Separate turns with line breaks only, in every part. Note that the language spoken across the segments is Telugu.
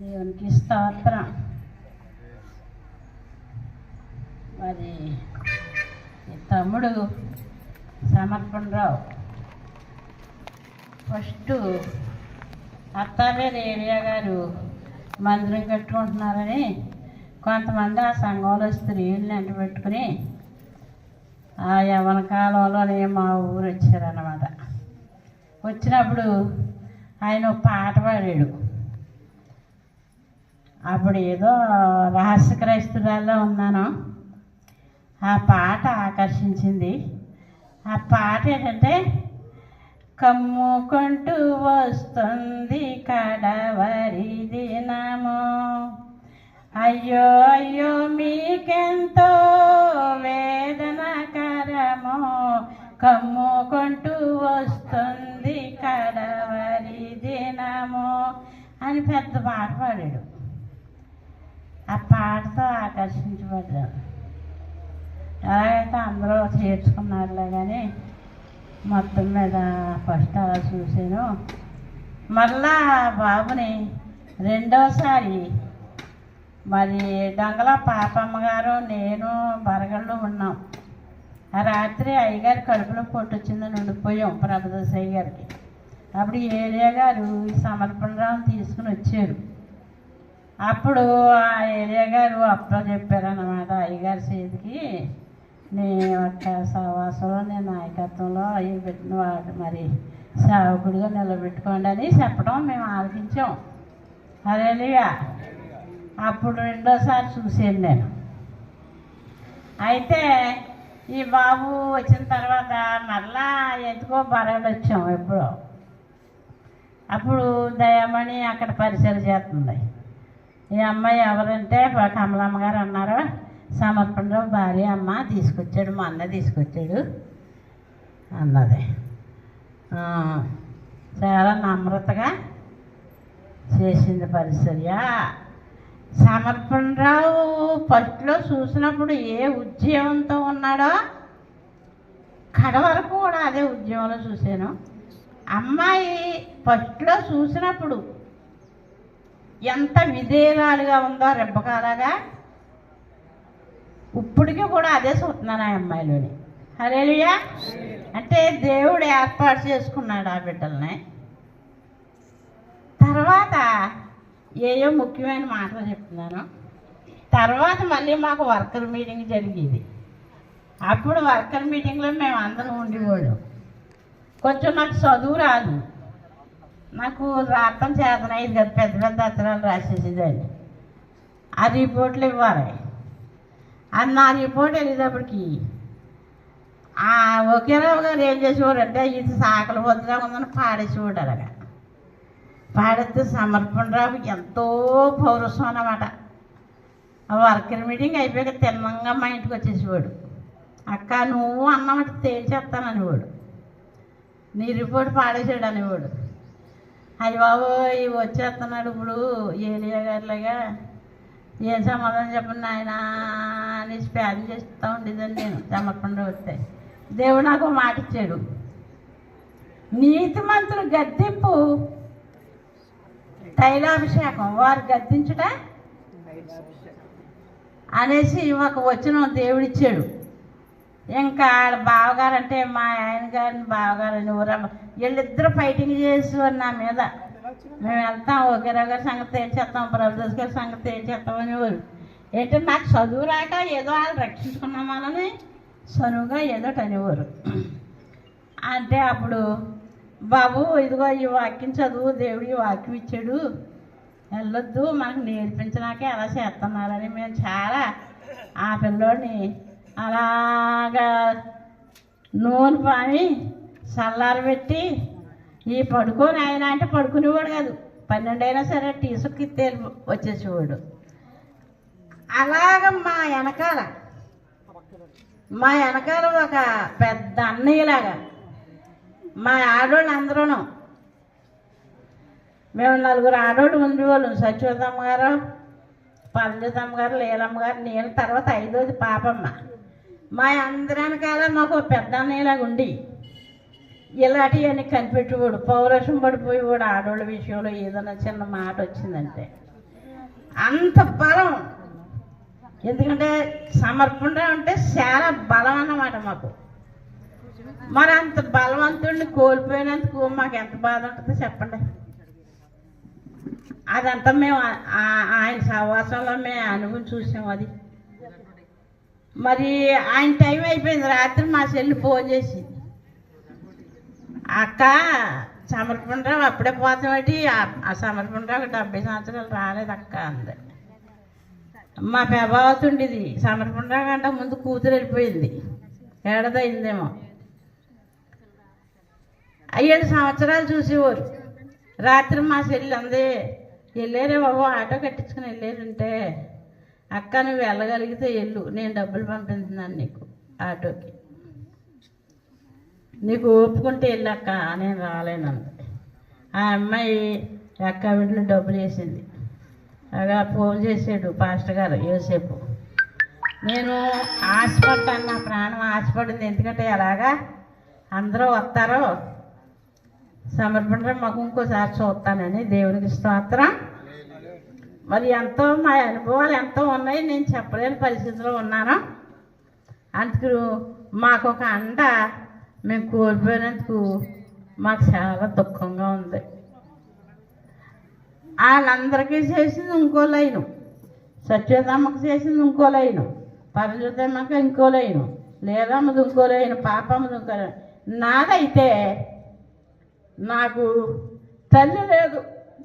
దేవునికి స్తోత్రం. మరి తమ్ముడు సమర్పణరావు ఫస్ట్ అత్తావేరు ఏరియా గారు మందిరం కట్టుకుంటున్నారని కొంతమంది ఆ సంఘంలో స్త్రీలను వెంట పెట్టుకుని ఆ యవన కాలంలోనే మా ఊరు వచ్చారన్నమాట. వచ్చినప్పుడు ఆయన పాట పాడాడు. అప్పుడు ఏదో రహస్య క్రైస్తురాల్లో ఉన్నాను. ఆ పాట ఆకర్షించింది. ఆ పాట ఏంటంటే కమ్ముకుంటూ వస్తుంది కడవరి దినము. అయ్యో అయ్యో మీకెంతో వేదనకరము. కమ్ముకుంటూ వస్తుంది కడవరి దినము. అని పెద్ద పాట పాడాడు. ఆ ఆకర్షించబడ్డారు ఆకర్షించబడ్డాను ఎలాగైతే అందరూ చేర్చుకున్నారులే కానీ మొత్తం మీద ఫస్ట్ అలా చూశాను. మళ్ళా బాబుని రెండోసారి మరి దొంగల పాపమ్మ గారు నేను బరగళ్ళు ఉన్నాం. ఆ రాత్రి అయ్యగారి కడుపులో పొట్టొచ్చిందని ఉండిపోయాం ప్రభుదశయ్య గారికి. అప్పుడు ఏరియా గారు సమర్పణరావు తీసుకుని వచ్చారు. అప్పుడు ఆ ఏరియా గారు అప్పుడు చెప్పారన్నమాట అయ్యగారి చేతికి నీ యొక్క సహవాసంలో నీ నాయకత్వంలో అవి పెట్టిన వాడు మరి సేవకుడిగా నిలబెట్టుకోండి అని చెప్పడం మేము ఆలోచించాం అదేలిగా అప్పుడు రెండోసారి చూసాను నేను. అయితే ఈ బాబు వచ్చిన తర్వాత మరలా ఎందుకో బరాడు వచ్చాం ఎప్పుడో. అప్పుడు దయామణి అక్కడ పరిచయం చేస్తుంది. ఈ అమ్మాయి ఎవరంటే కమలమ్మ గారు అన్నారు సమర్పణరావు భార్య అమ్మ తీసుకొచ్చాడు మా అన్న తీసుకొచ్చాడు అన్నది. చాలా నమ్రతగా చేసింది పరిచర్య. సమర్పణరావు ఫస్ట్లో చూసినప్పుడు ఏ ఉద్యమంతో ఉన్నాడో కడ వరకు కూడా అదే ఉద్యమంలో చూశాను. అమ్మాయి ఫస్ట్లో చూసినప్పుడు ఎంత విధేయాలుగా ఉందో రెబ్బకాలగా? ఇప్పటికీ కూడా అదే చూస్తున్నాను ఆ అమ్మాయిలోని. హరేలియా అంటే దేవుడు ఏర్పాటు చేసుకున్నాడు ఆ బిడ్డల్ని. తర్వాత ఏయో ముఖ్యమైన మాటలు చెప్తున్నాను. తర్వాత మళ్ళీ మాకు వర్కర్ మీటింగ్ జరిగేది. అప్పుడు వర్కర్ మీటింగ్లో మేము అందరం ఉండేవాళ్ళం కొంచెం నాకు చదువు రాదు. నాకు రాత్రం చేతనయ్యేది కదా పెద్ద పెద్ద అత్తనాలు రాసేసేదాన్ని. ఆ రిపోర్ట్లు ఇవ్వాలి. అది నా రిపోర్ట్ వెళ్ళేటప్పటికి ఆ ఒకేరావు గారు ఏం చేసేవాడు అంటే ఇది సాకలు పొద్దుగా ఉందని పాడేసేవాడు అలాగా. పాడితే సమర్పణరావు ఎంతో పౌరసం అన్నమాట. ఆ వర్కర్ మీటింగ్ అయిపోయాక తిన్నంగా మా ఇంటికి వచ్చేసేవాడు. అక్క నువ్వు అన్నమాట తేల్చేస్తాను అనేవాడు నీ రిపోర్ట్ పాడేసాడు అనేవాడు. అయ్య బాబు ఇవి వచ్చేస్తున్నాడు ఇప్పుడు ఏరియా గారిలాగా. ఏం సమాధానం చెప్పండి ఆయన అని స్పాన్ చేస్తూ ఉండేదని నేను సమర్పణ వస్తే. దేవుడు నాకు మాట ఇచ్చాడు. నీతిమంతులు గద్దింపు తైలాభిషేకం. వారు గద్దించుట? అనేసి ఒక వచ్చిన దేవుడిచ్చాడు ఇంకా బావగారు అంటే మా ఆయన గారిని బావగారు అని వీళ్ళిద్దరు ఫైటింగ్ చేసేవారు నా మీద మేము వెళ్తాం. ఒకేరా గారి సంగతి తేల్చేస్తాం ప్రభుదాస్ గారి సంగతి తేల్చేస్తాం అనేవారు ఏంటంటే నాకు చదువు రాక ఏదో వాళ్ళు రక్షించుకున్నామని చనువుగా ఏదో ఒకటి అనేవారు అంటే అప్పుడు బాబు ఇదిగో ఈ వాక్యం చదువు దేవుడు ఈ వాక్యం ఇచ్చాడు. వెళ్ళొద్దు మనకు నేర్పించడాకే అలా చేస్తున్నారని మేము చాలా ఆ పిల్లోడిని అలాగా నూనె పామి చల్లారు పెట్టి ఈ పడుకోని ఆయన అంటే పడుకునేవాడు కాదు. పన్నెండైనా సరే టీసుకి తేలి వచ్చేసేవాడు. అలాగ మా వెనకాల మా వెనకాల ఒక పెద్ద అన్నయ్యలాగా మా ఆడవాళ్ళు అందరూ మేము నలుగురు ఆడోళ్ళు ఉండేవాళ్ళం. సచివతమ్మ గారు పల్లెతమ్మ గారు లీలమ్మ గారు నేను తర్వాత ఐదోది పాపమ్మ. మా అందరి కాల మాకు పెద్ద అన్నయ్యలాగా ఉండి. ఇలాంటివన్నీ కనిపెట్టేవాడు పౌరుషం పడిపోయి వాడు ఆడవాళ్ళ విషయంలో ఏదైనా చిన్న మాట వచ్చిందంటే. అంత బలం. ఎందుకంటే సమర్పణ అంటే చాలా బలం అన్నమాట మాకు. మరి అంత బలవంతుడిని కోల్పోయినందుకు మాకు ఎంత బాధ ఉంటుందో చెప్పండి. అదంతా మేము ఆ- ఆయన సహవాసంలో మేము అనుభవం చూసాం అది. మరి ఆయన టైం అయిపోయింది రాత్రి మా చెల్లి ఫోన్ చేసింది. అక్క సమర్పణరావు అప్పుడే పోతామటి ఆ సమర్పణరావు డెబ్బై సంవత్సరాలు రాలేదు అక్క అంది. మా ప్రభావతి ఉండేది సమర్పణరావు కంటే ముందు కూతురు వెళ్ళిపోయింది. ఏడదైందేమో. ఏడు సంవత్సరాలు చూసేవారు. రాత్రి మా చెల్లి అంది వెళ్ళారే బాబు ఆటో కట్టించుకుని వెళ్ళారంటే అక్క నువ్వు వెళ్ళగలిగితే వెళ్ళు నేను డబ్బులు పంపిస్తున్నాను నీకు ఆటోకి. నీకు ఒప్పుకుంటే వెళ్ళక్క నేను రాలేనంది ఆ అమ్మాయి అక్క వీటిలో డబ్బులు వేసింది. అలా ఫోన్ చేసాడు పాస్టర్ గారు యోసేపు. నేను ఆశపడ్డాను నా ప్రాణం ఆశపడింది. ఎందుకంటే ఎలాగా? అందరూ వస్తారో సమర్పణ మాకు ఇంకోసారి చూస్తానని దేవునికి స్తోత్రం. మరి ఎంతో మా అనుభవాలు ఎంతో ఉన్నాయి నేను చెప్పలేని పరిస్థితిలో ఉన్నాను. అందుకు మాకు ఒక అండ మేము కోల్పోయినందుకు మాకు చాలా దుఃఖంగా ఉంది. వాళ్ళందరికీ చేసింది ఇంకో లైను. సత్యదమ్మకు చేసింది ఇంకో లైను. పరజుతమ్మకి ఇంకో లైను. లేదమ్మది ఇంకో లైను. పాపమ్మది ఇంకో నాదైతే నాకు తల్లి లేదు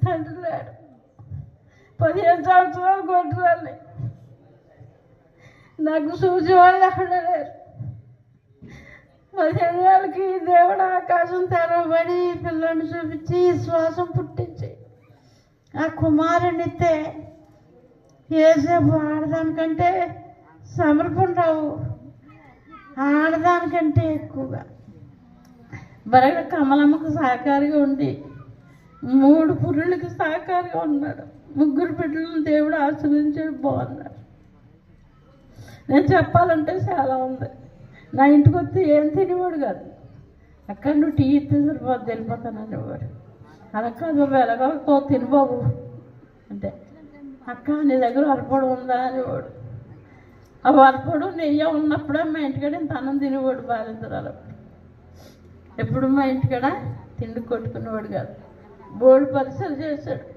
తండ్రి లేడు. పదిహేను సంవత్సరాలు కొట్టురాలి నాకు సూచి వాళ్ళు ఎక్కడ లేరు. పదిహేను ఏళ్ళకి దేవుడు ఆకాశం తెరవబడి పిల్లల్ని చూపించి శ్వాసం పుట్టించి ఆ కుమారునితే ఏసేపు ఆడదానికంటే సమర్పణ రావు. ఆడదానికంటే ఎక్కువగా. బరగ కమలమ్మకు సహకారిగా ఉండి మూడు పురుళ్ళకి సహకారిగా ఉన్నాడు. ముగ్గురు బిడ్డలను దేవుడు ఆశ్రయించాడు బాగున్నాడు నేను చెప్పాలంటే చాలా ఉంది. నా ఇంటికి వస్తే ఏం తినేవాడు కాదు. అక్కడ నువ్వు టీ ఇస్తే సరిపోద్ది తినిపోతానని అనేవాడు. అలా కాదు బాబు ఎలాగో తిను బాబు. అంటే అక్క నీ దగ్గర అరపడు ఉందా అనేవాడు. ఆ వరపడు నెయ్యి ఉన్నప్పుడే మా ఇంటికాడ ఇంత అన్నం తినేవాడు బాలింతరాలు ఎప్పుడు మా ఇంటికాడ తిండి కొట్టుకునేవాడు కాదు. బోర్డు పరిసర చేశాడు.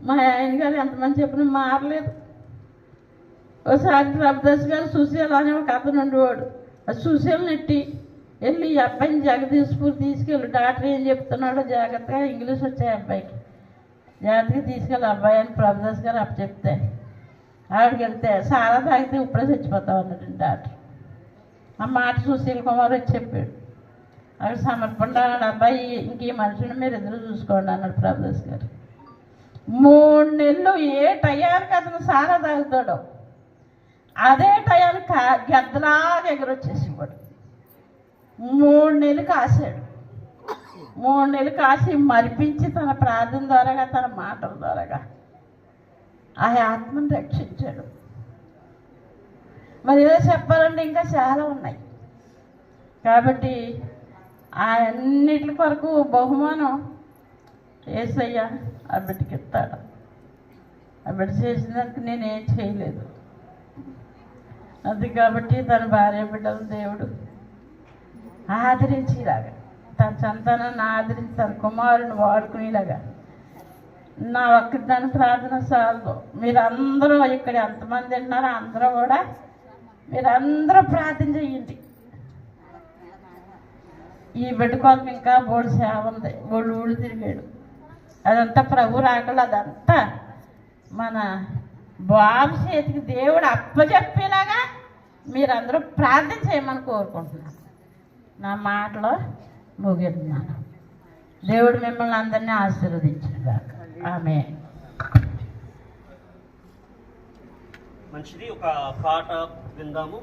మా ఆయన గారు ఎంతమంది చెప్పినా మారలేదు ఒకసారి ప్రభుదాస్ గారు సుశీల అనే ఒక అతను ఉండేవాడు ఆ సుశీల నెట్టి వెళ్ళి ఈ అబ్బాయిని జగదీశ్పూర్ తీసుకెళ్ళి డాక్టర్ ఏం చెప్తున్నాడో జాగ్రత్తగా ఇంగ్లీష్ వచ్చాయి అబ్బాయికి జాగ్రత్తగా తీసుకెళ్ళి అబ్బాయి అని ప్రభుదాస్ గారు అప్పు చెప్తే ఆవిడకి వెళ్తే సారా తాగితే ఇప్పుడే చచ్చిపోతావు అన్నాడు డాక్టర్ ఆ మాట సుశీల్ కుమార్ వచ్చి చెప్పాడు అవి సమర్పణ అబ్బాయి ఇంక ఈ మనుషుని మీరు ఎదురు చూసుకోండి అన్నాడు ప్రభుదాస్ గారు మూడు నెలలు ఏ టయానికి అతను సారా తాగుతాడు అదే టయానికి గద్దలా దగ్గర వచ్చేసి ఎగురొచ్చేసేవాడు. మూడు నెలలు కాసాడు మూడు నెలలు కాసి మరిపించి తన ప్రార్థన ద్వారాగా తన మాటల ద్వారాగా ఆ ఆత్మను రక్షించాడు. మరి ఏదో చెప్పాలంటే ఇంకా చాలా ఉన్నాయి. కాబట్టి ఆ అన్నిటి కొరకు బహుమానం ఏసయ్యా ఆ బిడ్డకి ఇస్తాడు. ఆ బిడ్డ చేసినందుకు నేనేం చేయలేదు. అది కాబట్టి తన భార్య బిడ్డలు దేవుడు ఆదరించేలాగా తన సంతానాన్ని ఆదరించి తన కుమారుని వాడుకునేలాగా నా ఒక్కదాని ప్రార్థన చాలదు మీరందరూ ఇక్కడ ఎంతమంది ఉన్నారో అందరూ కూడా మీరందరూ ప్రార్థన చేయండి. ఈ బిడ్డ కొరకు ఇంకా బోడు సేవ ఉంది. బోడు ఊళ్ళు తిరిగాడు. అదంతా ప్రభు రాకలు అదంతా మన బాబు చేతికి దేవుడు అప్పచెప్పేలాగా మీరందరూ ప్రార్థన చేయమని కోరుకుంటున్నాను నా మాటలో ముగిస్తున్నాను. దేవుడు మిమ్మల్ని అందరినీ ఆశీర్వదించుగాక ఆమె.
మంచిది ఒక పాట విందాము.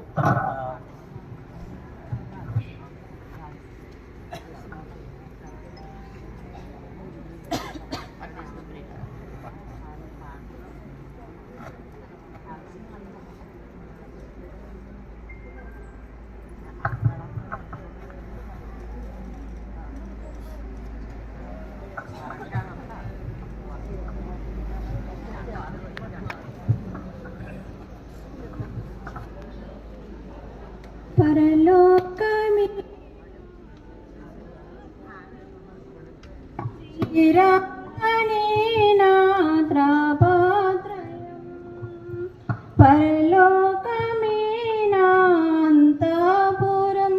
తర్వాత
చిరాని నాత్రాపాత్రయం పరలోకమీనాంతపురం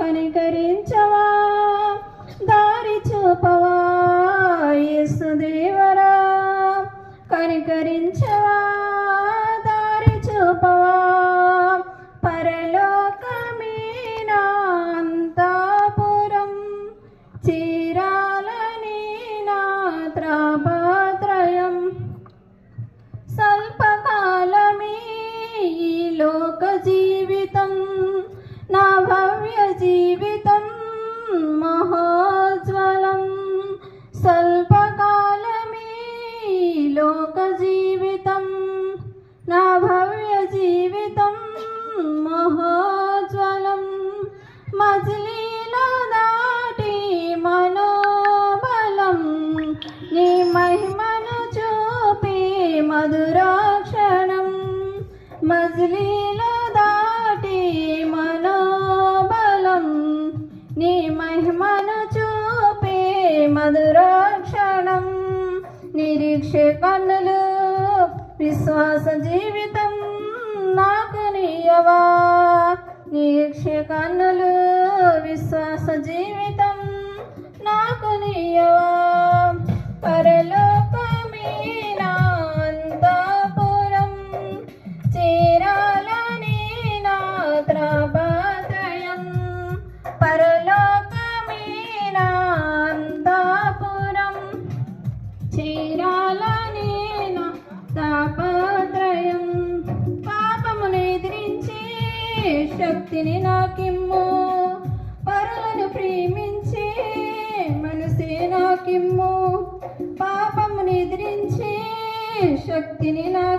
కనికరించవా దారి చూపవా యేసుదేవరా కనికరించ काव्यजीवितं महाज्वलं महोज्वलम् लोकजीवितं न भव्यजीवितं महाज्वलं मजलीलदाटी मनोबलं दाटी मधुराक्षणं मजली కన్నులు విశ్వాస జీవితం నాకు నీయవా? నీక్ష కన్నులు విశ్వాస జీవితం నాకు నీయవా? పరలోకమీనా నాకిమ్ము